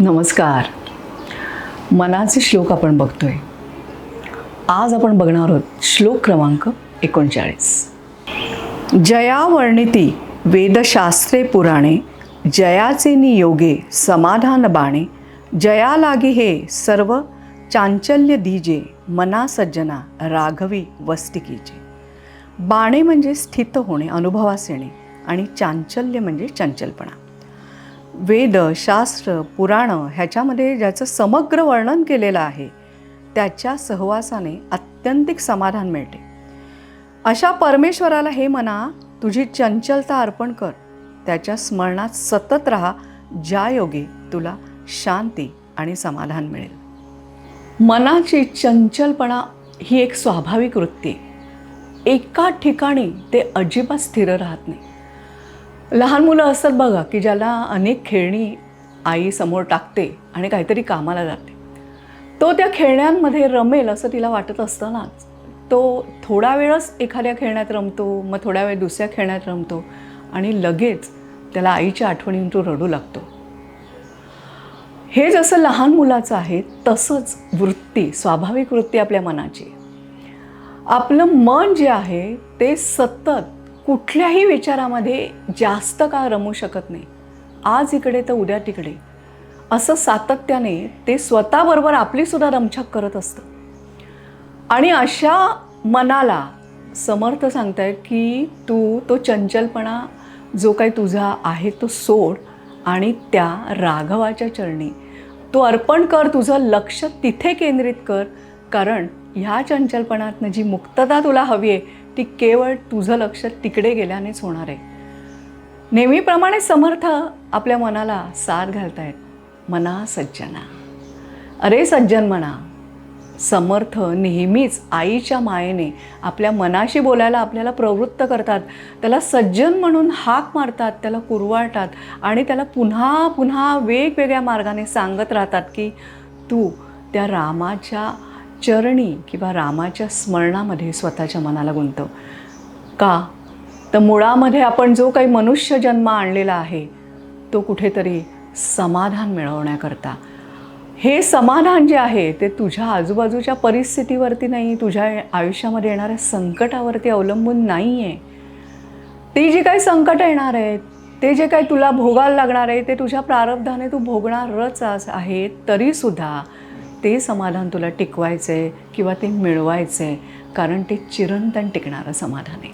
नमस्कार. मनाचे श्लोक आपण बघतोय. आज आपण बघणार आहोत श्लोक क्रमांक एकोणचाळीस. जया वर्णिती वेदशास्त्रे पुराणे जयाचे नियोगे समाधान बाणे जया लागे हे सर्व चांचल्य दीजे मना सज्जना राघवी वस्तिकीचे. बाणे म्हणजे स्थित होणे अनुभवास येणे आणि चांचल्य म्हणजे चंचलपणा. वेद शास्त्र पुराणं ह्याच्यामध्ये ज्याचं समग्र वर्णन केलेलं आहे त्याच्या सहवासाने आत्यंतिक समाधान मिळते. अशा परमेश्वराला हे म्हणा तुझी चंचलता अर्पण कर. त्याच्या स्मरणात सतत राहा. ज्या योगे तुला शांती आणि समाधान मिळेल. मनाची चंचलपणा ही एक स्वाभाविक वृत्ती एका ठिकाणी ते अजिबात स्थिर राहत नाही. लहान मुलं असतात बघा की ज्याला अनेक खेळणी आई समोर टाकते आणि काहीतरी कामाला जाते. तो त्या खेळण्यांमध्ये रमेल असं तिला वाटत असतानाच. तो थोडा वेळच एखाद्या खेळण्यात रमतो मग थोड्या वेळ दुसऱ्या खेळण्यात रमतो आणि लगेच त्याला आईच्या आठवणीतून तो रडू लागतो. हे जसं लहान मुलाचं आहे तसंच वृत्ती स्वाभाविक वृत्ती आपल्या मनाची. आपलं मन जे आहे ते सतत कुठल्याही विचारामध्ये जास्त का रमू शकत नाही. आज इकडे तर उद्या तिकडे. असं सातत्याने ते स्वतःबरोबर आपलीसुद्धा रमछाक करत असतं. आणि अशा मनाला समर्थ सांगताय की तू तो चंचलपणा जो काही तुझा आहे तो सोड आणि त्या राघवाच्या चरणी. तू अर्पण कर तुझं लक्ष तिथे केंद्रित कर. कारण ह्या चंचलपणातनं जी मुक्तता तुला हवी आहे ती केवळ तुझं लक्ष तिकडे गेल्यानेच होणार आहे. नेहमीप्रमाणे समर्थ आपल्या मनाला साथ घालतायत मना सज्जना. अरे सज्जन म्हणा समर्थ नेहमीच आईच्या मायेने आपल्या मनाशी बोलायला आपल्याला प्रवृत्त करतात. त्याला सज्जन म्हणून हाक मारतात त्याला कुरवाळतात आणि त्याला पुन्हा पुन्हा वेगवेगळ्या मार्गाने सांगत राहतात की तू त्या रामाच्या चरणी किंवा रामाच्या स्मरणामध्ये स्वतःच्या मनाला गुंतव. का? तर मुळामध्ये आपण जो काही मनुष्य जन्म आणलेला आहे तो कुठेतरी समाधान मिळवण्याकरता. हे समाधान जे आहे ते तुझ्या आजूबाजूच्या परिस्थितीवरती नाही तुझ्या आयुष्यामध्ये येणाऱ्या संकटावरती अवलंबून नाही आहे ती जी काही संकटं येणार आहेत ते जे काही तुला भोगायला लागणार आहे ते तुझ्या प्रारब्धाने तू भोगणारच आहे तरीसुद्धा ते समाधान तुला टिकवायचं आहे किंवा ते मिळवायचं आहे कारण ते चिरंतन टिकणारं समाधान आहे.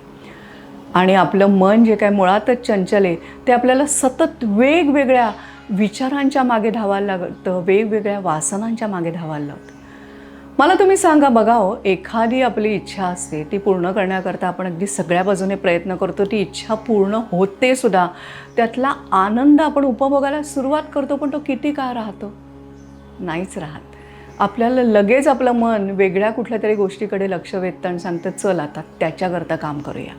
आणि आपलं मन जे काय मुळातच चंचल आहे ते आपल्याला सतत वेगवेगळ्या विचारांच्या मागे धावायला लागतं वेगवेगळ्या वासनांच्या मागे धावायला लागतं. मला तुम्ही सांगा बघा हो एखादी आपली इच्छा असते ती पूर्ण करण्याकरता आपण अगदी सगळ्या बाजूने प्रयत्न करतो ती इच्छा पूर्ण होते सुद्धा त्यातला आनंद आपण उपभोगायला सुरुवात करतो पण तो किती काळ राहतो? नाहीच राहत. आपल्याला लगेच आपलं मन वेगळ्या कुठल्या तरी गोष्टीकडे लक्ष वेधतं आणि सांगतं चल आता त्याच्याकरता काम करूया.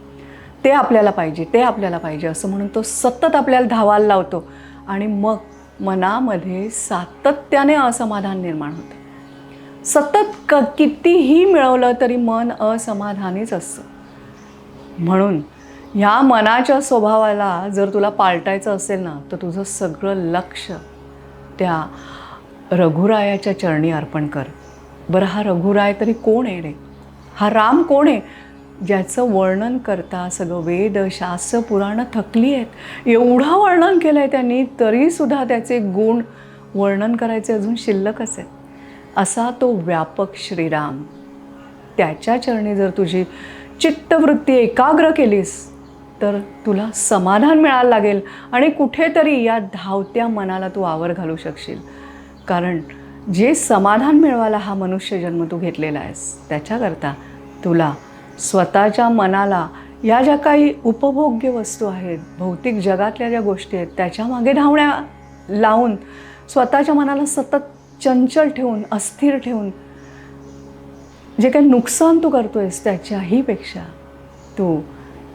ते आपल्याला पाहिजे ते आपल्याला पाहिजे असं म्हणून तो सतत आपल्याला धावायला लावतो. आणि मग मनामध्ये सातत्याने असमाधान निर्माण होतं. सतत क कितीही मिळवलं तरी मन असमाधानीच असतं. म्हणून ह्या मनाच्या स्वभावाला जर तुला पालटायचं असेल ना तर तुझं सगळं लक्ष त्या रघुरायाच्या चरणी अर्पण कर. बरं हा रघुराय तरी कोण आहे रे? हा राम कोण आहे? ज्याचं वर्णन करता सगळं वेद शास्त्र पुराणं थकली आहेत. एवढं वर्णन केलं आहे त्यांनी तरीसुद्धा त्याचे गुण वर्णन करायचे अजून शिल्लकच आहेत. असा तो व्यापक श्रीराम. त्याच्या चरणी जर तुझी चित्तवृत्ती एकाग्र केलीस तर तुला समाधान मिळायला लागेल आणि कुठेतरी या धावत्या मनाला तू आवर घालू शकशील. कारण जे समाधान मिळवायला हा मनुष्य जन्म तू घेतलेला आहेस त्याच्याकरता तुला स्वतःच्या मनाला या ज्या काही उपभोग्य वस्तू आहेत भौतिक जगातल्या ज्या गोष्टी आहेत त्याच्यामागे धावण्या लावून स्वतःच्या मनाला सतत चंचल ठेवून अस्थिर ठेवून जे काही नुकसान तू करतोयस त्याच्याहीपेक्षा तू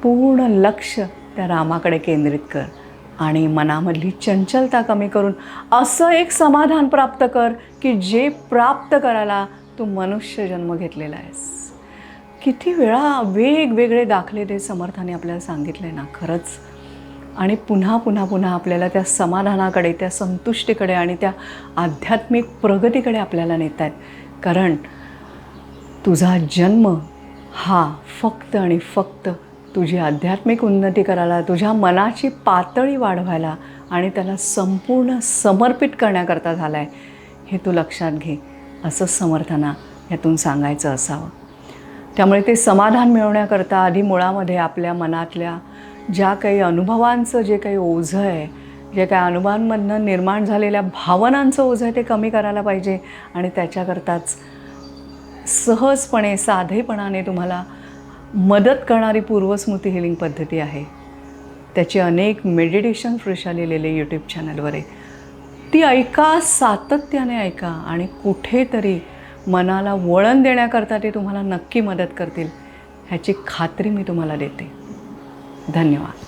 पूर्ण लक्ष त्या रामाकडे केंद्रित कर. आणि मनामधली चंचलता कमी करून असं एक समाधान प्राप्त कर की जे प्राप्त करायला तू मनुष्य जन्म घेतलेला आहेस. किती वेळा वेगवेगळे दाखले ते समर्थाने आपल्याला सांगितले ना खरंच. आणि पुन्हा पुन्हा पुन्हा आपल्याला त्या समाधानाकडे त्या संतुष्टीकडे आणि त्या आध्यात्मिक प्रगतीकडे आपल्याला नेत आहेत कारण तुझा जन्म हा फक्त आणि फक्त तुझी आध्यात्मिक उन्नती करायला तुझ्या मनाची पातळी वाढवायला आणि त्याला संपूर्ण समर्पित करण्याकरता झाला आहे हे तू लक्षात घे. असं समर्थना यातून सांगायचं असावं. त्यामुळे ते समाधान मिळवण्याकरता आधी मुळामध्ये आपल्या मनातल्या ज्या काही अनुभवांचं जे काही ओझं आहे जे काही अनुभवांमधनं निर्माण झालेल्या भावनांचं ओझं आहे ते कमी करायला पाहिजे आणि त्याच्याकरताच सहजपणे साधेपणाने तुम्हाला मदत करणारी पूर्वस्मृती हिलिंग पद्धती आहे. त्याची अनेक मेडिटेशन फ्रेशा लिहिलेले यूट्यूब चॅनलवर आहे ती ऐका सातत्याने ऐका आणि कुठेतरी मनाला वळण देण्याकरता ते तुम्हाला नक्की मदत करतील ह्याची खात्री मी तुम्हाला देते. धन्यवाद.